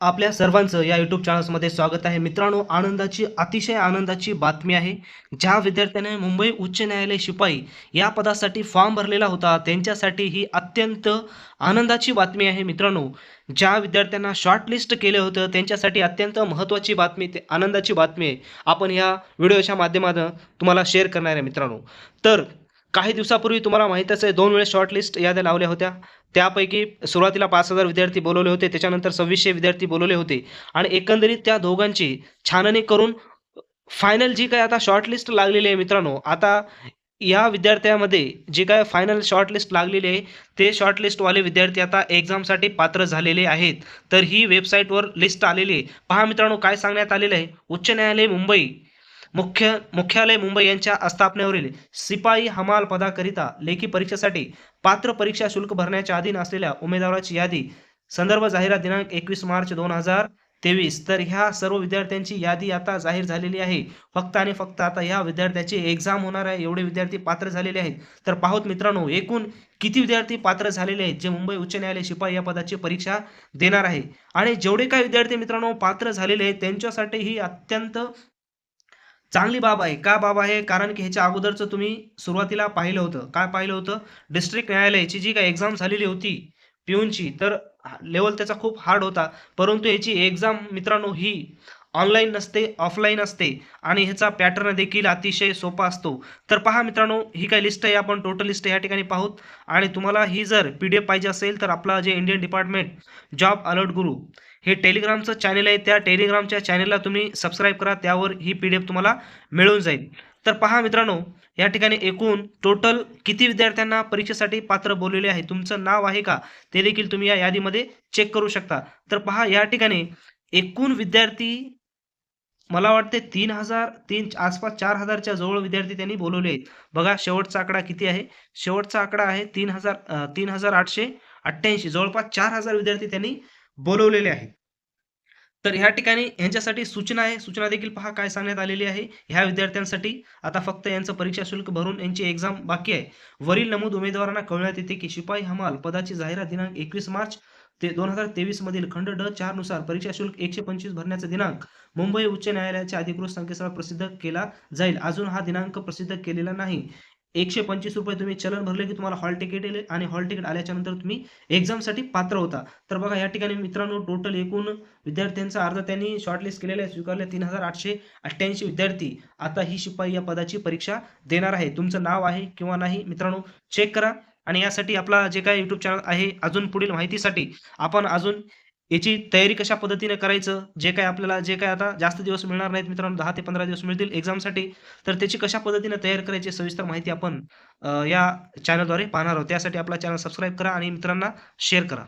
आपल्या सर्वांचं या यूट्यूब चॅनल्समध्ये स्वागत आहे. मित्रांनो आनंदाची अतिशय आनंदाची बातमी आहे. ज्या विद्यार्थ्याने मुंबई उच्च न्यायालय शिपाई या पदासाठी फॉर्म भरलेला होता त्यांच्यासाठी ही अत्यंत आनंदाची बातमी आहे. मित्रांनो ज्या विद्यार्थ्यांना शॉर्टलिस्ट केलं होतं त्यांच्यासाठी अत्यंत महत्त्वाची बातमी ते आनंदाची बातमी आहे. आपण या व्हिडिओच्या माध्यमातून तुम्हाला शेअर करणार आहे मित्रांनो. तर काही दिवसापूर्वी तुम्हाला माहीतच आहे दोन वेळेस शॉर्टलिस्ट याद्या लावल्या होत्या. त्यापैकी सुरुवातीला पाच हजार विद्यार्थी बोलवले होते त्याच्यानंतर सव्वीसशे विद्यार्थी बोलवले होते आणि एकंदरीत त्या दोघांची छाननी करून फायनल जी काय आता शॉर्टलिस्ट लागलेली आहे मित्रांनो आता या विद्यार्थ्यामध्ये जे काय फायनल शॉर्टलिस्ट लागलेली आहे ते शॉर्टलिस्टवाले विद्यार्थी आता एक्झामसाठी पात्र झालेले आहेत. तर ही वेबसाईटवर लिस्ट आलेली आहे. पहा मित्रांनो काय सांगण्यात आलेलं आहे. उच्च न्यायालय मुंबई मुख्य मुख्यालय मुंबई यांच्या आस्थापनेवरील सिपाई हमाल पदाकरिता लेखी परीक्षेसाठी पात्र परीक्षा शुल्क भरण्याच्या अधीन असलेल्या उमेदवाराची यादी संदर्भ जाहिरात दिनांक एकवीस मार्च दोन हजार तेवीस. तर ह्या सर्व विद्यार्थ्यांची यादी आता जाहीर झालेली आहे. फक्त आणि फक्त आता ह्या विद्यार्थ्याची एक्झाम होणार आहे. एवढे विद्यार्थी पात्र झालेले आहेत. तर पाहूत मित्रांनो एकूण किती विद्यार्थी पात्र झालेले आहेत जे मुंबई उच्च न्यायालय शिपाई या पदाची परीक्षा देणार आहे? आणि जेवढे काही विद्यार्थी मित्रांनो पात्र झालेले आहेत त्यांच्यासाठी ही अत्यंत चांगली बाब आहे. का बाब आहे? कारण की ह्याच्या अगोदरचं तुम्ही सुरुवातीला पाहिलं होतं. काय पाहिलं होतं? डिस्ट्रिक्ट न्यायालयाची जी काय एक्झाम झालेली होती पिऊनची तर लेवल त्याचा खूप हार्ड होता. परंतु याची एक्झाम मित्रांनो ही ऑनलाईन नसते ऑफलाईन असते आणि ह्याचा पॅटर्न देखील अतिशय सोपा असतो. तर पहा मित्रांनो ही काय लिस्ट आहे? आपण टोटल लिस्ट या ठिकाणी पाहूत. आणि तुम्हाला ही जर पी डी एफ पाहिजे असेल तर आपला जे इंडियन डिपार्टमेंट जॉब अलर्ट गुरु हे टेलिग्रामचं चॅनल आहे. त्या टेलिग्रामच्या चॅनलला तुम्ही सबस्क्राईब करा. त्यावर ही पी डी एफ तुम्हाला मिळून जाईल. तर पहा मित्रांनो या ठिकाणी एकूण टोटल किती विद्यार्थ्यांना परीक्षेसाठी पात्र बोललेले आहे? तुमचं नाव आहे का? ते देखील तुम्ही या यादीमध्ये चेक करू शकता. तर पहा या ठिकाणी एकूण विद्यार्थी मला वाटते तीन हजार तीन आसपास चार हजारच्या जवळ विद्यार्थी त्यांनी बोलवले आहेत. बघा शेवटचा आकडा किती आहे? शेवटचा आकडा आहे तीन हजार तीन हजार आठशे अठ्ठ्याऐंशी. जवळपास चार हजार विद्यार्थी त्यांनी बोलवलेले आहेत. तर ह्या ठिकाणी यांच्यासाठी सूचना आहे. सूचना देखील पहा काय सांगण्यात आलेली आहे. ह्या विद्यार्थ्यांसाठी आता फक्त यांचं परीक्षा शुल्क भरून यांची एक्झाम बाकी आहे. वरील नमूद उमेदवारांना कळण्यात येते की शिपाई हमाल पदाची जाहिरात दिनांक एकवीस मार्च ते दोन हजार तेवीस मधील खंड ड चारनुसार परीक्षा शुल्क एकशे पंचवीस भरण्याचा दिनांक मुंबई उच्च न्यायालयाच्या अधिकृत संकेतस्थळावर प्रसिद्ध केला जाईल. अजून हा दिनांक प्रसिद्ध केलेला नाही. एकशे पंचवीस रुपये तुम्ही चलन भरले की तुम्हाला हॉल तिकीट येईल आणि हॉल तिकीट आल्याच्यानंतर तुम्ही एक्झामसाठी पात्र होता. तर बघा या ठिकाणी मित्रांनो टोटल एकूण विद्यार्थ्यांचा अर्ज त्यांनी शॉर्टलिस्ट केलेला आहे. स्वीकारले तीन हजार आठशे अठ्ठ्याऐंशी विद्यार्थी आता ही शिपाई या पदाची परीक्षा देणार आहे. तुमचं नाव आहे किंवा नाही मित्रांनो चेक करा. आणि यासाठी आपला जे काय यूट्यूब चॅनल आहे अजून पुढील माहितीसाठी आपण अजून याची तयारी कशा पद्धतीने करायचं जे काय आपल्याला जे काय आता जास्त दिवस मिळणार नाहीत मित्रांनो दहा ते पंधरा दिवस मिळतील एक्झामसाठी तर त्याची कशा पद्धतीने तयार करायची सविस्तर माहिती आपण या चॅनलद्वारे पाहणार आहोत. त्यासाठी आपला चॅनल सबस्क्राईब करा आणि मित्रांना शेअर करा.